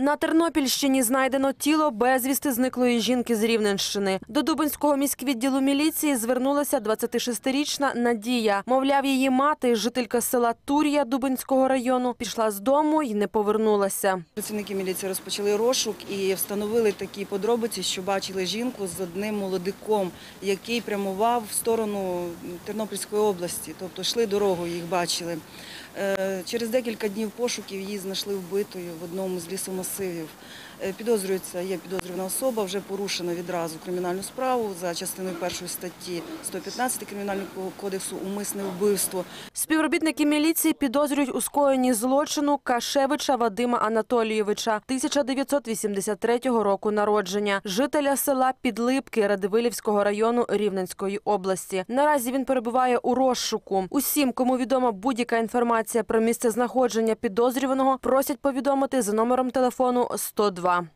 На Тернопільщині знайдено тіло безвісти зниклої жінки з Рівненщини. До Дубинського міськвідділу міліції звернулася 26-річна Надія. Мовляв, її мати, жителька села Тур'я Дубинського району, пішла з дому і не повернулася. Працівники міліції розпочали розшук і встановили такі подробиці, що бачили жінку з одним молодиком, який прямував в сторону Тернопільської області, тобто йшли дорогою, їх бачили. Е, Через декілька днів пошуків її знайшли вбитою в одному з лісомасивів. Е, Підозрюється, є підозрювана особа, вже порушено відразу кримінальну справу за частиною першої статті 115 Кримінального кодексу умисне вбивство. Співробітники міліції підозрюють у скоєнні злочину Кашевича Вадима Анатолійовича, 1983 року народження, жителя села Підлипки Радивилівського району Рівненської області. Наразі він перебуває у розшуку. Усім, кому відома будь-яка інформація про місце знаходження підозрюваного, просять повідомити за номером телефону 102.